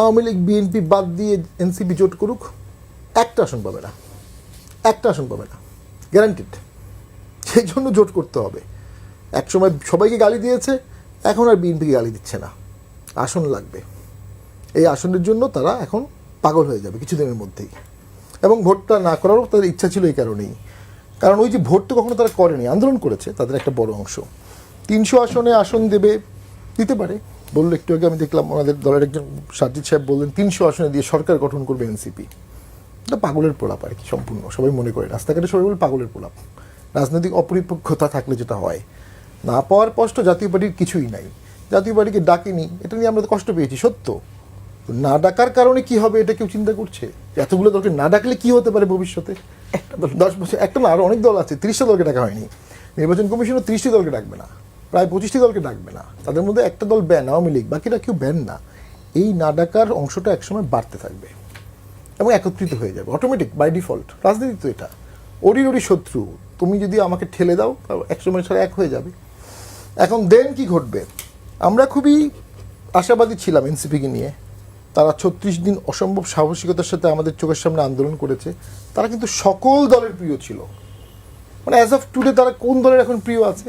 Awami League, BNP বাদ দিয়ে NCP জোট করুক, একটা আসন পাবে না। একটা আসন পাবে না। গ্যারান্টিড সেই জন্য জোট করতে হবে। একসময় সবাইকে গালি দিয়েছে, এখন আর বিএনপিকে গালি দিচ্ছে না। আসন লাগবে। এই আসনের জন্য তারা এখন পাগল হয়ে যাবে কিছুদিনের মধ্যেই। এবং ভোটটা না করারও তাদের ইচ্ছা ছিল এই কারণেই। কারণ ওই যে ভোট তো কখনো তারা করেনি, আন্দোলন করেছে, তাদের একটা বড় অংশ। তিনশো আসনে আসন দেবে, দিতে পারে। বলল একটু আগে আমি দেখলাম ওনাদের দলের একজন সাজিদ সাহেব বললেন তিনশো আসনে দিয়ে সরকার গঠন করবে এনসিপি। এটা পাগলের প্রলাপ আর কি সম্পূর্ণ। সবাই মনে করে রাস্তাঘাটে সবাই বলে পাগলের প্রলাপ। রাজনৈতিক অপরিপক্ষতা থাকলে যেটা হয়। না পাওয়ার কষ্ট জাতীয় পার্টির কিছুই নাই। জাতীয় পার্টিকে ডাকেনি এটা নিয়ে আমরা তো কষ্ট পেয়েছি সত্য। না ডাকার কারণে কি হবে এটা কেউ চিন্তা করছে? এতগুলো দলকে না ডাকলে কি হতে পারে ভবিষ্যতে? একটা দল। দশ বছর একটা না আরও অনেক দল আছে তিরিশটা দলকে ডাকা হয়নি। নির্বাচন কমিশনও তিরিশটি দলকে ডাকবে না। প্রায় পঁচিশটি দলকে ডাকবে না। তাদের মধ্যে একটা দল ব্যান, আওয়ামী লীগ, বাকিরা কেউ ব্যান না। এই না ডাকার অংশটা একসময় বাড়তে থাকবে এবং একত্রিত হয়ে যাবে। অটোমেটিক বাই ডিফল্ট রাজনীতি তো এটা। ওরি ওরি শত্রু। তুমি যদি আমাকে ঠেলে দাও একসময় সারা এক হয়ে যাবে। এখন দেন কি ঘটবে? আমরা খুবই আশাবাদী ছিলাম এনসিপিকে নিয়ে। তারা ছত্রিশ দিন অসম্ভব সাহসিকতার সাথে আমাদের চোখের সামনে আন্দোলন করেছে। তারা কিন্তু সকল দলের প্রিয় ছিল। মানে অ্যাজ অফ টুডে তারা কোন দলের এখন প্রিয় আছে?